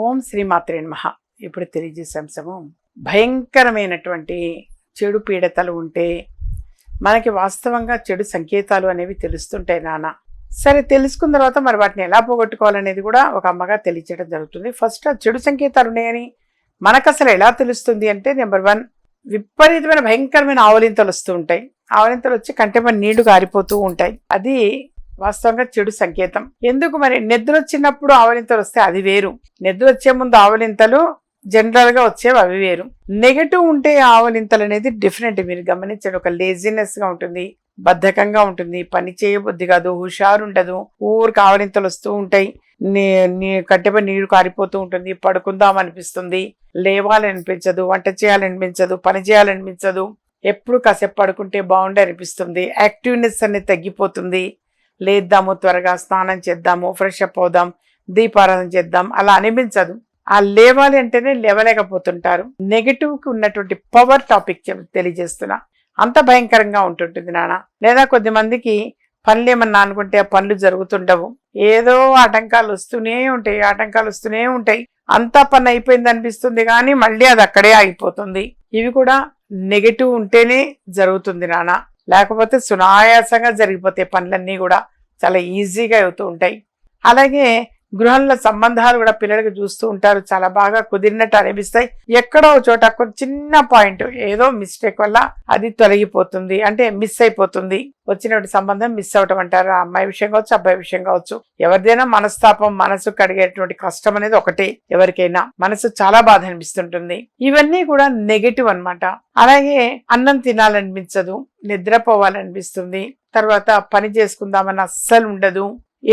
ఓం శ్రీమాత్రే నమ. ఇప్పుడు తెలియజేసే అంశము భయంకరమైనటువంటి చెడు పీడతలు ఉంటే మనకి వాస్తవంగా చెడు సంకేతాలు అనేవి తెలుస్తుంటాయి నాన్న సరే తెలుసుకున్న తర్వాత మరి వాటిని ఎలా పోగొట్టుకోవాలనేది కూడా ఒక అమ్మగా తెలియచేయడం జరుగుతుంది. ఫస్ట్ చెడు సంకేతాలు ఉన్నాయని మనకు అసలు ఎలా తెలుస్తుంది అంటే నెంబర్ వన్ విపరీతమైన భయంకరమైన ఆవలింతలు వస్తూ ఉంటాయి. ఆవలింతలు వచ్చి కంటే మన నీళ్ళు కారిపోతూ ఉంటాయి. అది వాస్తవంగా చెడు సంకేతం. ఎందుకు మరి? నిద్ర వచ్చినప్పుడు ఆవలింతలు వస్తే అది వేరు. నిద్ర వచ్చే ముందు ఆవలింతలు జనరల్గా వచ్చేవి అవి వేరు. నెగటివ్ ఉంటే ఆవలింతలు అనేది డిఫరెంట్ మీరు గమనించండి ఒక లేజినెస్గా ఉంటుంది బద్ధకంగా ఉంటుంది పని చేయబుద్ధి కాదు హుషారు ఉండదు ఊరికి ఆవలింతలు వస్తూ ఉంటాయి నీ నీ కట్టెపై నీరు కారిపోతూ ఉంటుంది పడుకుందాం అనిపిస్తుంది లేవాలనిపించదు వంట చేయాలనిపించదు పని చేయాలనిపించదు ఎప్పుడు కాసేపు పడుకుంటే బాగుండే అనిపిస్తుంది యాక్టివ్నెస్ అనేది తగ్గిపోతుంది లేద్దాము త్వరగా స్నానం చేద్దాము ఫ్రెష్ అప్ అవుదాం దీపారాధన చేద్దాం అలా అనిపించదు. ఆ లేవాలి అంటేనే లేవలేకపోతుంటారు. నెగిటివ్కి ఉన్నటువంటి పవర్ టాపిక్ తెలియజేస్తున్నా. అంత భయంకరంగా ఉంటుంటుంది నాన్న. లేదా కొద్ది మందికి పనులు ఏమన్నా అనుకుంటే ఆ పనులు జరుగుతుండవు. ఏదో ఆటంకాలు వస్తూనే ఉంటాయి ఆటంకాలు వస్తూనే ఉంటాయి. అంతా పని అయిపోయింది అనిపిస్తుంది కానీ మళ్ళీ అది అక్కడే ఆగిపోతుంది. ఇవి కూడా నెగటివ్ ఉంటేనే జరుగుతుంది నాన్న. లేకపోతే సునాయాసంగా జరిగిపోతాయి పనులన్నీ కూడా చాలా ఈజీగా అవుతూ ఉంటాయి. అలాగే గృహంలో సంబంధాలు కూడా పిల్లలకి చూస్తూ ఉంటారు. చాలా బాగా కుదిరినట్టు అనిపిస్తాయి. ఎక్కడో ఒక చోట ఒక చిన్న పాయింట్ ఏదో మిస్టేక్ వల్ల అది తొలగిపోతుంది. అంటే మిస్ అయిపోతుంది. వచ్చినటువంటి సంబంధం మిస్ అవటం అంటారు. అమ్మాయి విషయం కావచ్చు అబ్బాయి విషయం కావచ్చు. ఎవరిదైనా మనస్తాపం మనసు కడిగేటువంటి కష్టం అనేది ఒకటే ఎవరికైనా. మనసు చాలా బాధ అనిపిస్తుంటుంది. ఇవన్నీ కూడా నెగటివ్ అనమాట అలాగే అన్నం తినాలనిపించదు. నిద్రపోవాలనిపిస్తుంది. తర్వాత పని చేసుకుందామని అస్సలు ఉండదు.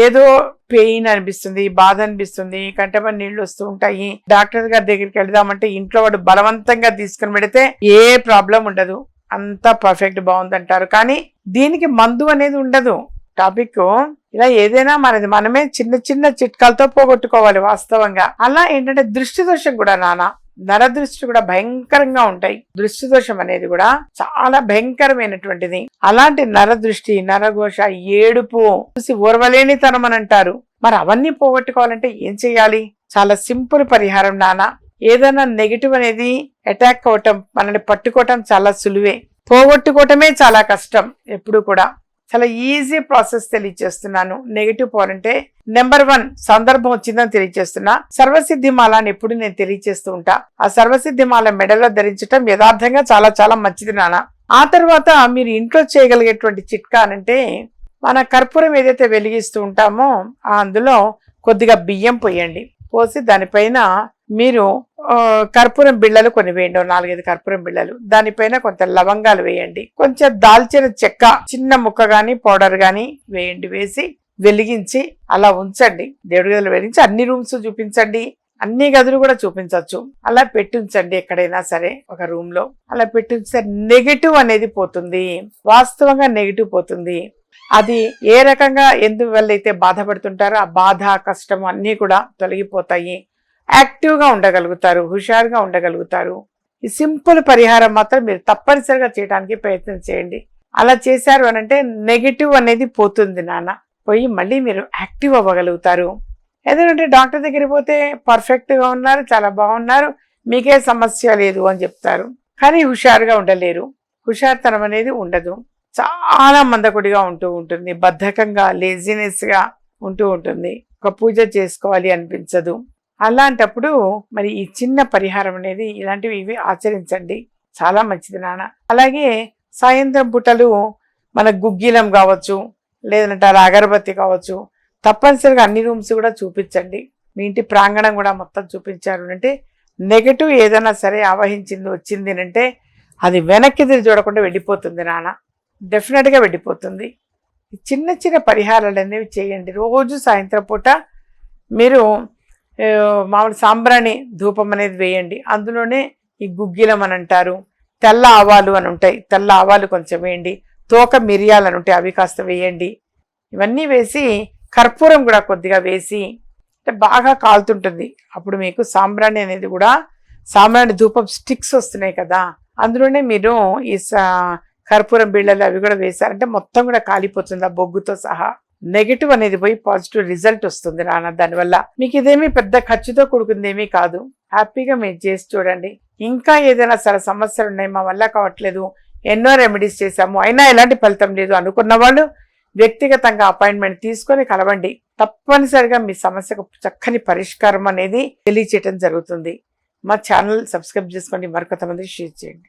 ఏదో పెయిన్ అనిపిస్తుంది బాధ అనిపిస్తుంది కంటపని నీళ్ళు వస్తూ ఉంటాయి. డాక్టర్ గారి దగ్గరికి వెళదామంటే ఇంట్లో వాడు బలవంతంగా తీసుకుని పెడితే ఏ ప్రాబ్లం ఉండదు. అంతా పర్ఫెక్ట్ బాగుందంటారు. కానీ దీనికి మందు అనేది ఉండదు. టాపిక్ ఇలా ఏదైనా మనది మనమే చిన్న చిన్న చిట్కాలతో పోగొట్టుకోవాలి వాస్తవంగా. అలా ఏంటంటే దృష్టి దోషం కూడా నానా. నరదృష్టి కూడా భయంకరంగా ఉంటాయి. దృష్టి దోషం అనేది కూడా చాలా భయంకరమైనటువంటిది. అలాంటి నరదృష్టి నరఘోష ఏడుపు చూసి ఓర్వలేనితనం అని అంటారు. మరి అవన్నీ పోగొట్టుకోవాలంటే ఏం చేయాలి? చాలా సింపుల్ పరిహారం నాన్న. ఏదైనా నెగిటివ్ అనేది అటాక్ అవటం మనల్ని పట్టుకోవటం చాలా సులువే. పోగొట్టుకోవటమే చాలా కష్టం ఎప్పుడు కూడా. చాలా ఈజీ ప్రాసెస్ తెలియజేస్తున్నాను. నెగిటివ్ పోవాలంటే నెంబర్ వన్ సందర్భం వచ్చిందని తెలియజేస్తున్నా. సర్వసిద్ధి మాల అని ఎప్పుడు నేను తెలియజేస్తూ ఉంటా. ఆ సర్వసిద్ధి మాల మెడలో ధరించటం యథార్థంగా చాలా చాలా మంచిది నాన్న. ఆ తర్వాత మీరు ఇంట్లో చేయగలిగేటువంటి చిట్కా అనంటే మన కర్పూరం ఏదైతే వెలిగిస్తూ ఉంటామో అందులో కొద్దిగా బియ్యం పోయండి. పోసి దానిపైన మీరు కర్పూరం బిళ్ళలు కొన్ని వేయండి నాలుగైదు కర్పూరం బిళ్ళలు. దానిపైన కొంత లవంగాలు వేయండి. కొంచెం దాల్చిన చెక్క చిన్న ముక్క గాని పౌడర్ గాని వేయండి. వేసి వెలిగించి అలా ఉంచండి. దేవుడి గదులు వెలిగించి అన్ని రూమ్స్ చూపించండి. అన్ని గదులు కూడా చూపించవచ్చు అలా పెట్టించండి ఎక్కడైనా సరే ఒక రూమ్లో అలా పెట్టించే నెగటివ్ అనేది పోతుంది. వాస్తవంగా నెగటివ్ పోతుంది. అది ఏ రకంగా ఎందువల్ల అయితే బాధపడుతుంటారో ఆ బాధ కష్టం అన్నీ కూడా తొలగిపోతాయి. యాక్టివ్గా ఉండగలుగుతారు హుషారుగా ఉండగలుగుతారు. ఈ సింపుల్ పరిహారం మాత్రం మీరు తప్పనిసరిగా చేయడానికి ప్రయత్నం చేయండి. అలా చేశారు అని అంటే నెగిటివ్ అనేది పోతుంది నాన్న. పోయి మళ్ళీ మీరు యాక్టివ్ అవ్వగలుగుతారు. ఎందుకంటే డాక్టర్ దగ్గరికి పోతే పర్ఫెక్ట్గా ఉన్నారు చాలా బాగున్నారు మీకే సమస్య లేదు అని చెప్తారు. కానీ హుషారుగా ఉండలేరు. హుషారుతనం అనేది ఉండదు. చాలా మందకొడిగా ఉంటూ ఉంటుంది. బద్ధకంగా లేజినెస్గా ఉంటూ ఉంటుంది. ఒక పూజ చేసుకోవాలి అనిపించదు. అలాంటప్పుడు మరి ఈ చిన్న పరిహారం అనేది ఇలాంటివి ఇవి ఆచరించండి. చాలా మంచిది నాన్న. అలాగే సాయంత్రం పూటలు మన గుగ్గిలం కావచ్చు లేదంటే అలా అగరబత్తి కావచ్చు తప్పనిసరిగా అన్ని రూమ్స్ కూడా చూపించండి. మీ ఇంటి ప్రాంగణం కూడా మొత్తం చూపించారు అంటే నెగటివ్ ఏదైనా సరే ఆవహించింది వచ్చింది అంటే అది వెనక్కి తిరిగి చూడకుండా వెళ్ళిపోతుంది నాన్న. డెఫినెట్గా వెళ్ళిపోతుంది. చిన్న చిన్న పరిహారాలు అనేవి చేయండి. రోజు సాయంత్రం పూట మీరు మామూలు సాంబ్రాణి ధూపం అనేది వేయండి. అందులోనే ఈ గుగ్గిలం అని అంటారు తెల్ల ఆవాలు అని ఉంటాయి. తెల్ల ఆవాలు కొంచెం వేయండి. తోక మిరియాలు అని ఉంటాయి అవి కాస్త వేయండి. ఇవన్నీ వేసి కర్పూరం కూడా కొద్దిగా వేసి అంటే బాగా కాలుతుంటుంది. అప్పుడు మీకు సాంబ్రాణి అనేది కూడా సాంబ్రాణి ధూపం స్టిక్స్ వస్తున్నాయి కదా. అందులోనే మీరు ఈ సా- కర్పూరం బిళ్ళలు అవి కూడా వేశారంటే మొత్తం కూడా కాలిపోతుంది ఆ బొగ్గుతో సహా. నెగిటివ్ అనేది పోయి పాజిటివ్ రిజల్ట్ వస్తుంది నాన్న. దానివల్ల మీకు ఇదేమీ పెద్ద ఖర్చుతో కూడుకుంది ఏమీ కాదు. హ్యాపీగా మీరు చేసి చూడండి. ఇంకా ఏదైనా సరే సమస్యలు ఉన్నాయి మా వల్ల కావట్లేదు. ఎన్నో రెమెడీస్ చేశాము. అయినా ఎలాంటి ఫలితం లేదు అనుకున్న వాళ్ళు వ్యక్తిగతంగా అపాయింట్మెంట్ తీసుకొని కలవండి. తప్పనిసరిగా మీ సమస్యకు చక్కని పరిష్కారం అనేది తెలియచేయటం జరుగుతుంది. మా ఛానల్ సబ్స్క్రైబ్ చేసుకోండి. మరికొంతమంది షేర్ చేయండి.